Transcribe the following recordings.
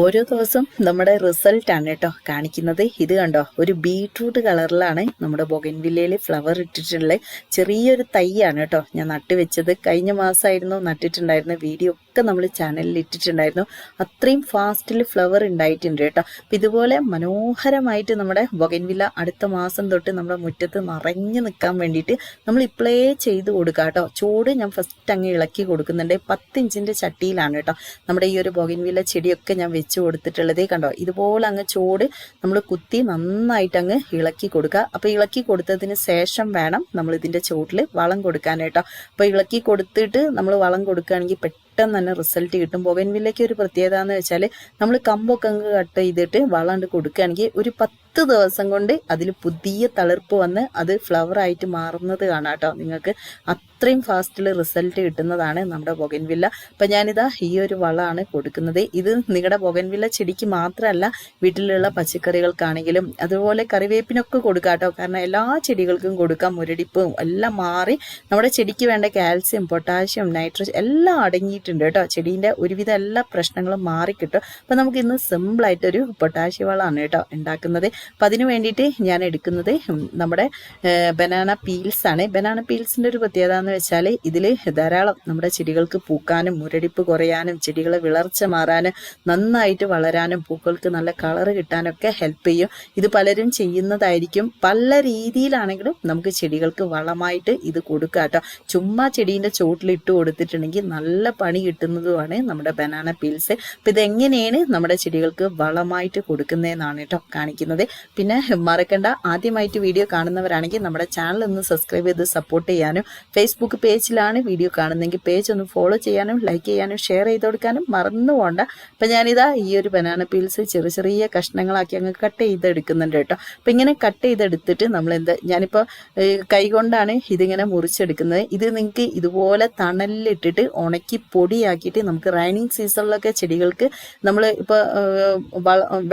ഓരോ ദിവസം നമ്മുടെ റിസൾട്ട് ആണ് കേട്ടോ കാണിക്കുന്നത്. ഇത് കണ്ടോ? ഒരു ബീട്രൂട്ട് കളറിലാണ് നമ്മുടെ ബൊഗൻവില്ലയിൽ ഫ്ലവർ ഇട്ടിട്ടുള്ള ചെറിയൊരു തൈയാണ് കേട്ടോ ഞാൻ നട്ടുവെച്ചത് കഴിഞ്ഞ മാസമായിരുന്നു നട്ടിട്ടുണ്ടായിരുന്ന വീഡിയോ ഒക്കെ നമ്മൾ ചാനലിൽ ഇട്ടിട്ടുണ്ടായിരുന്നു. അത്രയും ഫാസ്റ്റിൽ ഫ്ലവർ ഉണ്ടായിട്ടുണ്ട് കേട്ടോ. അപ്പം ഇതുപോലെ മനോഹരമായിട്ട് നമ്മുടെ ബൊഗൻവില്ല അടുത്ത മാസം തൊട്ട് നമ്മുടെ മുറ്റത്ത് നിറഞ്ഞു നിൽക്കാൻ വേണ്ടിയിട്ട് നമ്മൾ ഇപ്പോഴേ ചെയ്ത് കൊടുക്കുക കേട്ടോ. ചൂട് ഞാൻ ഫസ്റ്റ് അങ്ങ് ഇളക്കി കൊടുക്കുന്നുണ്ട്. പത്തിഞ്ചിന്റെ ചട്ടിയിലാണ് കേട്ടോ നമ്മുടെ ഈ ഒരു ബൊഗൻവില്ല ചെടിയൊക്കെ ഞാൻ വെച്ച് കൊടുത്തിട്ടുള്ളതേ കണ്ടോ? ഇതുപോലെ അങ്ങ് ചൂട് നമ്മൾ കുത്തി നന്നായിട്ട് അങ്ങ് ഇളക്കി കൊടുക്കുക. അപ്പോൾ ഇളക്കി കൊടുത്തതിന് ശേഷം വേണം നമ്മൾ ഇതിന്റെ ചോട്ടിൽ വളം കൊടുക്കാനായിട്ടോ അപ്പോൾ ഇളക്കി കൊടുത്തിട്ട് നമ്മൾ വളം കൊടുക്കുകയാണെങ്കിൽ പെട്ടെന്ന് തന്നെ റിസൾട്ട് കിട്ടും. ബൊഗൻവില്ലയ്ക്ക് ഒരു പ്രത്യേകത എന്ന് വെച്ചാൽ നമ്മൾ കമ്പൊക്കെ അങ്ങ് കട്ട് ചെയ്തിട്ട് വളം കൊടുക്കുകയാണെങ്കിൽ ഒരു പത്ത് ദിവസം കൊണ്ട് അതിൽ പുതിയ തളിർപ്പ് വന്ന് അത് ഫ്ലവർ ആയിട്ട് മാറുന്നത് കാണാം കേട്ടോ നിങ്ങൾക്ക് അത്രയും ഫാസ്റ്റിൽ റിസൾട്ട് കിട്ടുന്നതാണ് നമ്മുടെ ബൊഗൻവില്ല അപ്പം ഞാനിതാ ഈ ഒരു വളമാണ് കൊടുക്കുന്നത്. ഇത് നിങ്ങളുടെ ബൊഗൻവില്ല ചെടിക്ക് മാത്രമല്ല വീട്ടിലുള്ള പച്ചക്കറികൾക്കാണെങ്കിലും അതുപോലെ കറിവേപ്പിനൊക്കെ കൊടുക്കാം കേട്ടോ കാരണം എല്ലാ ചെടികൾക്കും കൊടുക്കാം മുരടിപ്പും എല്ലാം മാറി നമ്മുടെ ചെടിക്ക് വേണ്ട കാൽസ്യം പൊട്ടാഷ്യം നൈട്രജൻ എല്ലാം അടങ്ങിയിട്ടുണ്ട് കേട്ടോ. ചെടീന്റെ ഒരുവിധ എല്ലാ പ്രശ്നങ്ങളും മാറിക്കിട്ടും. അപ്പം നമുക്ക് ഇന്ന് സിമ്പിളായിട്ടൊരു പൊട്ടാഷ്യ വളമാണ് കേട്ടോ ഉണ്ടാക്കുന്നത്. അപ്പം അതിന് വേണ്ടിയിട്ട് ഞാൻ എടുക്കുന്നത് നമ്മുടെ ബനാന പീൽസ് ആണ്. ബനാന പീൽസിന്റെ ഒരു പ്രത്യേകത എന്ന് വെച്ചാൽ ഇതിൽ ധാരാളം നമ്മുടെ ചെടികൾക്ക് പൂക്കാനും മുരടിപ്പ് കുറയാനും ചെടികളെ വിളർച്ച മാറാനും നന്നായിട്ട് വളരാനും പൂക്കൾക്ക് നല്ല കളർ കിട്ടാനൊക്കെ ഹെൽപ്പ് ചെയ്യും. ഇത് പലരും ചെയ്യുന്നതായിരിക്കും. പല രീതിയിലാണെങ്കിലും നമുക്ക് ചെടികൾക്ക് വളമായിട്ട് ഇത് കൊടുക്കുക കേട്ടോ. ചുമ്മാ ചെടീന്റെ ചോട്ടിൽ ഇട്ട് കൊടുത്തിട്ടുണ്ടെങ്കിൽ നല്ല പണി കിട്ടുന്നതുമാണ് നമ്മുടെ ബനാന പീൽസ് അപ്പം ഇതെങ്ങനെയാണ് നമ്മുടെ ചെടികൾക്ക് വളമായിട്ട് കൊടുക്കുന്നതെന്നാണ് കേട്ടോ കാണിക്കുന്നത്. പിന്നെ മറക്കണ്ട ആദ്യമായിട്ട് വീഡിയോ കാണുന്നവരാണെങ്കിൽ നമ്മുടെ ചാനൽ ഒന്ന് സബ്സ്ക്രൈബ് ചെയ്ത് സപ്പോർട്ട് ചെയ്യാനും ഫേസ്ബുക്ക് പേജിലാണ് വീഡിയോ കാണുന്നതെങ്കിൽ പേജ് ഒന്ന് ഫോളോ ചെയ്യാനും ലൈക്ക് ചെയ്യാനും ഷെയർ ചെയ്ത് കൊടുക്കാനും മറന്നു പോകണ്ട അപ്പം ഞാനിതാ ഈ ഒരു ബനാന പീൽസ് ചെറിയ ചെറിയ കഷ്ണങ്ങളാക്കി അങ്ങ് കട്ട് ചെയ്തെടുക്കുന്നുണ്ട് കേട്ടോ. അപ്പം ഇങ്ങനെ കട്ട് ചെയ്തെടുത്തിട്ട് നമ്മൾ എന്താ ഞാനിപ്പോൾ കൈ കൊണ്ടാണ് ഇതിങ്ങനെ മുറിച്ചെടുക്കുന്നത്. ഇത് നിങ്ങൾക്ക് ഇതുപോലെ തണലിലിട്ടിട്ട് ഉണക്കി പൊടിയാക്കിയിട്ട് നമുക്ക് റൈനിങ് സീസണിലൊക്കെ ചെടികൾക്ക് നമ്മൾ ഇപ്പോൾ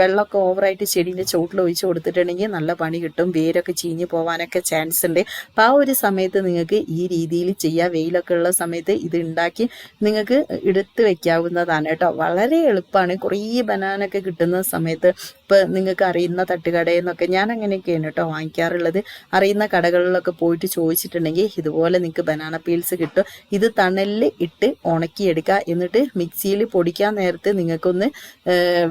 വെള്ളമൊക്കെ ഓവറായിട്ട് ചെടീന്റെ ചോട്ടിൽ ഒഴിച്ച് കൊടുത്തിട്ടുണ്ടെങ്കിൽ നല്ല പണി കിട്ടും വേരൊക്കെ ചീഞ്ഞ് പോകാനൊക്കെ ചാൻസ് ഉണ്ട്. അപ്പോൾ ആ ഒരു സമയത്ത് നിങ്ങൾക്ക് ഈ രീതിയിൽ ചെയ്യാം. വെയിലൊക്കെ ഉള്ള സമയത്ത് ഇത് ഉണ്ടാക്കി നിങ്ങൾക്ക് എടുത്ത് വെക്കാവുന്നതാണ് കേട്ടോ. വളരെ എളുപ്പമാണ്. കുറേ ബനാനൊക്കെ കിട്ടുന്ന സമയത്ത് ഇപ്പോൾ നിങ്ങൾക്ക് അറിയുന്ന തട്ടുകടയിൽ നിന്നൊക്കെ ഞാൻ അങ്ങനെയൊക്കെയാണ് കേട്ടോ വാങ്ങിക്കാറുള്ളത്. അറിയുന്ന കടകളിലൊക്കെ പോയിട്ട് ചോദിച്ചിട്ടുണ്ടെങ്കിൽ ഇതുപോലെ നിങ്ങൾക്ക് ബനാന പീൽസ് കിട്ടും. ഇത് തണലിൽ ഇട്ട് ഉണക്കിയെടുക്കുക. എന്നിട്ട് മിക്സിയിൽ പൊടിക്കാൻ നേരത്ത് നിങ്ങൾക്കൊന്ന്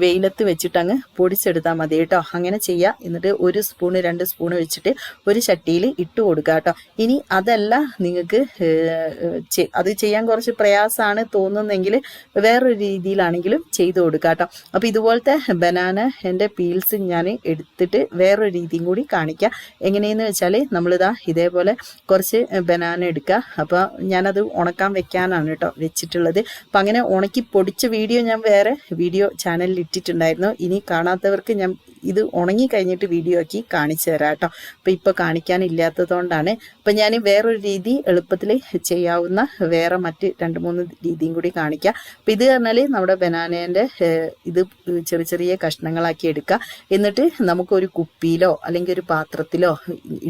വെയിലത്ത് വെച്ചിട്ട് അങ്ങ് പൊടിച്ചെടുത്താൽ മതി കേട്ടോ. അങ്ങനെ ചെയ്യുക എന്നിട്ട് ഒരു സ്പൂണ് രണ്ട് സ്പൂണ് വെച്ചിട്ട് ഒരു ചട്ടിയിൽ ഇട്ട് കൊടുക്കുക കേട്ടോ. ഇനി അതല്ല നിങ്ങൾക്ക് അത് ചെയ്യാൻ കുറച്ച് പ്രയാസമാണ് തോന്നുന്നെങ്കിൽ വേറൊരു രീതിയിലാണെങ്കിലും ചെയ്തു കൊടുക്കുക കേട്ടോ. അപ്പോൾ ഇതുപോലത്തെ ബനാന എന്റെ പീൽസ് ഞാൻ എടുത്തിട്ട് വേറൊരു രീതിയും കൂടി കാണിക്കാം. എങ്ങനെയെന്ന് വെച്ചാൽ നമ്മളിതാ ഇതേപോലെ കുറച്ച് ബനാന എടുക്കുക. അപ്പോൾ ഞാനത് ഉണക്കാൻ വെക്കാനാണ് കേട്ടോ വെച്ചിട്ടുള്ളത്. അപ്പം അങ്ങനെ ഉണക്കി പൊടിച്ച വീഡിയോ ഞാൻ വേറെ വീഡിയോ ചാനലിൽ ഇട്ടിട്ടുണ്ടായിരുന്നു. ഇനി കാണാത്തവർക്ക് ഞാൻ ഇത് ഉണങ്ങി കഴിഞ്ഞിട്ട് വീഡിയോ ആക്കി കാണിച്ചു തരാം കേട്ടോ. അപ്പോൾ ഇപ്പോൾ കാണിക്കാനില്ലാത്തതുകൊണ്ടാണ്. അപ്പം ഞാൻ വേറൊരു രീതി എളുപ്പത്തിൽ ചെയ്യാവുന്ന വേറെ മറ്റ് രണ്ട് മൂന്ന് രീതിയും കൂടി കാണിക്കാം. അപ്പം ഇത് പറഞ്ഞാൽ നമ്മുടെ ബനാനേന്റെ ഇത് ചെറിയ ചെറിയ കഷ്ണങ്ങളാക്കി എടുക്കുക എന്നിട്ട് നമുക്കൊരു കുപ്പിയിലോ അല്ലെങ്കിൽ ഒരു പാത്രത്തിലോ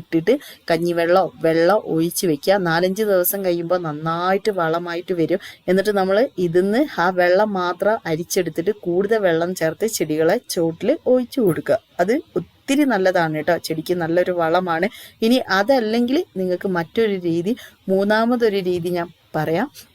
ഇട്ടിട്ട് കഞ്ഞിവെള്ളമോ വെള്ളം ഒഴിച്ച് വെക്കുക. നാലഞ്ച് ദിവസം കഴിയുമ്പോൾ നന്നായിട്ട് വളമായിട്ട് വരും. എന്നിട്ട് നമ്മൾ ഇതിന്ന് ആ വെള്ളം മാത്രം അരിച്ചെടുത്തിട്ട് കൂടുതൽ വെള്ളം ചേർത്ത് ചെടികളെ ചോട്ടിൽ ഒഴിച്ചു കൊടുക്കുക. അത് ഒത്തിരി നല്ലതാണ് കേട്ടോ. ചെടിക്ക് നല്ലൊരു വളമാണ്. ഇനി അതല്ലെങ്കിൽ നിങ്ങൾക്ക് മറ്റൊരു രീതി മൂന്നാമതൊരു രീതി ഞാൻ പറയാം.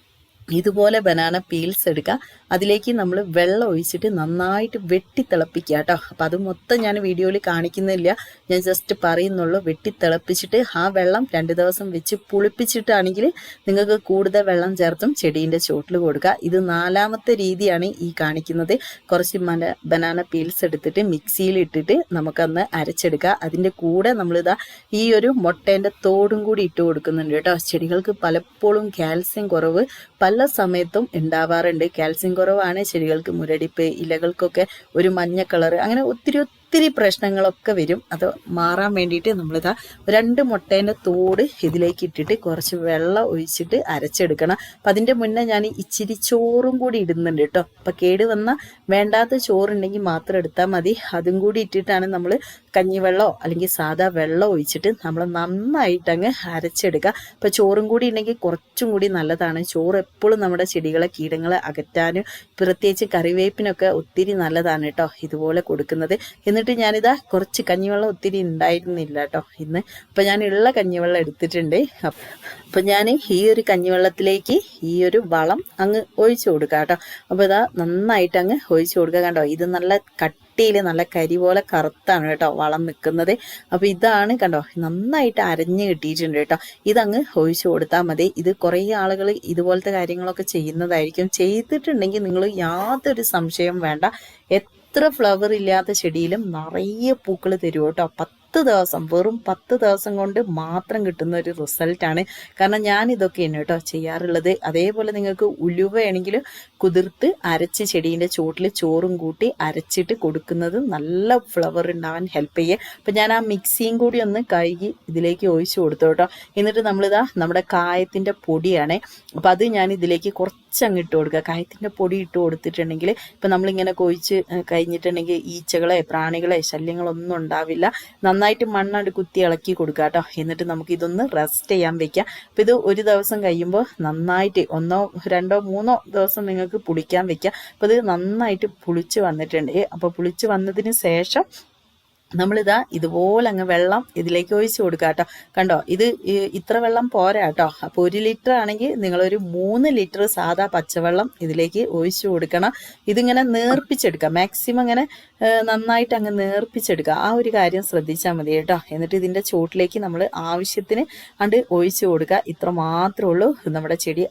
ഇതുപോലെ ബനാന പീൽസ് എടുക്കുക. അതിലേക്ക് നമ്മൾ വെള്ളം ഒഴിച്ചിട്ട് നന്നായിട്ട് വെട്ടി തിളപ്പിക്കുക കേട്ടോ. അപ്പം അത് മൊത്തം ഞാൻ വീഡിയോയിൽ കാണിക്കുന്നില്ല. ഞാൻ ജസ്റ്റ് പറയുന്നുള്ളൂ വെട്ടി തിളപ്പിച്ചിട്ട് ആ വെള്ളം രണ്ട് ദിവസം വെച്ച് പുളിപ്പിച്ചിട്ടാണെങ്കിൽ നിങ്ങൾക്ക് കൂടുതൽ വെള്ളം ചേർത്തും ചെടീന്റെ ചോട്ടിൽ കൊടുക്കുക. ഇത് നാലാമത്തെ രീതിയാണ് ഈ കാണിക്കുന്നത്. കുറച്ച് മന ബനാന പീൽസ് എടുത്തിട്ട് മിക്സിയിൽ ഇട്ടിട്ട് നമുക്കന്ന് അരച്ചെടുക്കുക. അതിന്റെ കൂടെ നമ്മളിതാ ഈ ഒരു മുട്ടേന്റെ തോടും കൂടി ഇട്ട് കൊടുക്കുന്നുണ്ട് കേട്ടോ. ചെടികൾക്ക് പലപ്പോഴും കാൽസ്യം കുറവ് പല സമയത്തും ഉണ്ടാവാറുണ്ട്. കാൽസ്യം കുറവാണ് ചെടികൾക്ക് മുരടിപ്പ് ഇലകൾക്കൊക്കെ ഒരു മഞ്ഞ കളർ അങ്ങനെ ഒത്തിരി ഒത്തിരി പ്രശ്നങ്ങളൊക്കെ വരും. അത് മാറാൻ വേണ്ടിയിട്ട് നമ്മളിതാ രണ്ട് മുട്ടേന്റെ തോട് ഇതിലേക്ക് ഇട്ടിട്ട് കുറച്ച് വെള്ളം ഒഴിച്ചിട്ട് അരച്ചെടുക്കണം. അപ്പം അതിന്റെ മുന്നേ ഞാൻ ഇച്ചിരി ചോറും കൂടി ഇടുന്നുണ്ട് കേട്ടോ. അപ്പം കേട് വന്ന വേണ്ടാത്ത ചോറുണ്ടെങ്കിൽ മാത്രം എടുത്താൽ മതി. അതും കൂടി ഇട്ടിട്ടാണ് നമ്മൾ കഞ്ഞിവെള്ളമോ അല്ലെങ്കിൽ സാധാ വെള്ളം ഒഴിച്ചിട്ട് നമ്മൾ നന്നായിട്ട് അങ്ങ് അരച്ചെടുക്കുക. ഇപ്പം ചോറും കൂടി ഉണ്ടെങ്കിൽ കുറച്ചും കൂടി നല്ലതാണ്. ചോറ് എപ്പോഴും നമ്മുടെ ചെടികളെ കീടങ്ങളെ അകറ്റാനും പ്രത്യേകിച്ച് കറിവേപ്പിനൊക്കെ ഒത്തിരി നല്ലതാണ് കേട്ടോ ഇതുപോലെ കൊടുക്കുന്നത്. എന്നിട്ട് ഞാനിതാ കുറച്ച് കഞ്ഞിവെള്ളം ഒത്തിരി ഉണ്ടായിരുന്നില്ല കേട്ടോ ഇന്ന്. അപ്പം ഞാൻ ഉള്ള കഞ്ഞിവെള്ളം എടുത്തിട്ടുണ്ട്. അപ്പം ഞാൻ ഈ ഒരു കഞ്ഞിവെള്ളത്തിലേക്ക് ഈ ഒരു വളം അങ്ങ് ഒഴിച്ചു കൊടുക്കാം കേട്ടോ. അപ്പോൾ ഇതാ നന്നായിട്ട് അങ്ങ് ഒഴിച്ചു കൊടുക്കുക കണ്ടോ? ഇത് നല്ല കട്ടിയിൽ നല്ല കരി പോലെ കറുത്താണ് കേട്ടോ വളം നിൽക്കുന്നത് അപ്പോൾ ഇതാണ് കണ്ടോ നന്നായിട്ട് അരഞ്ഞ് കിട്ടിയിട്ടുണ്ട് കേട്ടോ. ഇതങ്ങ് ഒഴിച്ചു കൊടുത്താൽ മതി. ഇത് കുറേ ആളുകൾ ഇതുപോലത്തെ കാര്യങ്ങളൊക്കെ ചെയ്യുന്നതായിരിക്കും. ചെയ്തിട്ടുണ്ടെങ്കിൽ നിങ്ങൾ യാതൊരു സംശയം വേണ്ട. എത്ര ഫ്ലവർ ഇല്ലാത്ത ചെടിയിലും നിറയെ പൂക്കൾ തരും കേട്ടോ. ദിവസം വെറും പത്ത് ദിവസം കൊണ്ട് മാത്രം കിട്ടുന്ന ഒരു റിസൾട്ടാണ് കാരണം ഞാൻ ഇതൊക്കെയാണ് കേട്ടോ ചെയ്യാറുള്ളത്. അതേപോലെ നിങ്ങൾക്ക് ഉലുവയാണെങ്കിൽ കുതിർത്ത് അരച്ച് ചെടീന്റെ ചുവട്ടിൽ ചോറും കൂട്ടി അരച്ചിട്ട് കൊടുക്കുന്നത് നല്ല ഫ്ലവർ ഉണ്ടാവാൻ ഹെൽപ്പ് ചെയ്യുക അപ്പം ഞാൻ ആ മിക്സിയും കൂടി ഒന്ന് കഴുകി ഇതിലേക്ക് ഒഴിച്ചു കൊടുത്തു കേട്ടോ. എന്നിട്ട് നമ്മളിതാ നമ്മുടെ കായത്തിന്റെ പൊടിയാണ്. അപ്പം അത് ഞാൻ ഇതിലേക്ക് കുറച്ച് അങ്ങ് ഇട്ട് കൊടുക്കുക. കായത്തിന്റെ പൊടി ഇട്ട് കൊടുത്തിട്ടുണ്ടെങ്കിൽ ഇപ്പം നമ്മളിങ്ങനെ കൊഴിച്ച് കഴിഞ്ഞിട്ടുണ്ടെങ്കിൽ ഈച്ചകളെ പ്രാണികളെ ശല്യങ്ങളൊന്നും ഉണ്ടാവില്ല. നന്നായിട്ട് മണ്ണാണ്ട് കുത്തി ഇളക്കി കൊടുക്കുക കേട്ടോ. എന്നിട്ട് നമുക്ക് ഇതൊന്ന് റെസ്റ്റ് ചെയ്യാൻ വെക്കാം. അപ്പം ഇത് ഒരു ദിവസം കഴിയുമ്പോൾ നന്നായിട്ട് ഒന്നോ രണ്ടോ മൂന്നോ ദിവസം നിങ്ങൾക്ക് പുളിക്കാൻ വെക്കാം. അപ്പം ഇത് നന്നായിട്ട് പുളിച്ച് വന്നിട്ടുണ്ട്. അപ്പോൾ പുളിച്ച് വന്നതിന് ശേഷം നമ്മളിതാ ഇതുപോലെ അങ്ങ് വെള്ളം ഇതിലേക്ക് ഒഴിച്ച് കൊടുക്കുക കേട്ടോ കണ്ടോ ഇത് ഇത്ര വെള്ളം പോരാ കേട്ടോ അപ്പോൾ ഒരു ലിറ്റർ ആണെങ്കിൽ നിങ്ങളൊരു മൂന്ന് ലിറ്റർ സാധാ പച്ചവെള്ളം ഇതിലേക്ക് ഒഴിച്ചു കൊടുക്കണം. ഇതിങ്ങനെ നേർപ്പിച്ചെടുക്കുക മാക്സിമം ഇങ്ങനെ നന്നായിട്ട് അങ്ങ് നേർപ്പിച്ചെടുക്കുക ആ ഒരു കാര്യം ശ്രദ്ധിച്ചാൽ മതി കേട്ടോ. എന്നിട്ട് ഇതിന്റെ ചോട്ടിലേക്ക് നമ്മൾ ആവശ്യത്തിന് അണ്ട് ഒഴിച്ചു കൊടുക്കുക ഇത്ര മാത്രമേ ഉള്ളൂ. നമ്മുടെ ചെടി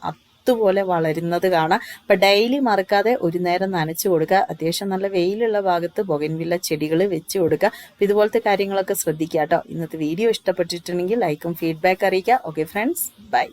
മുത്തുപോലെ വളരുന്നത് കാണാം. അപ്പം ഡെയിലി മറക്കാതെ ഒരു നേരം നനച്ചു കൊടുക്കുക. അത്യാവശ്യം നല്ല വെയിലുള്ള ഭാഗത്ത് ബൊഗൻവില്ല ചെടികൾ വെച്ച് കൊടുക്കുക. ഇതുപോലത്തെ കാര്യങ്ങളൊക്കെ ശ്രദ്ധിക്കുക കേട്ടോ. ഇന്നത്തെ വീഡിയോ ഇഷ്ടപ്പെട്ടിട്ടുണ്ടെങ്കിൽ ലൈക്കും ഫീഡ്ബാക്ക് അറിയിക്കുക. Okay friends bye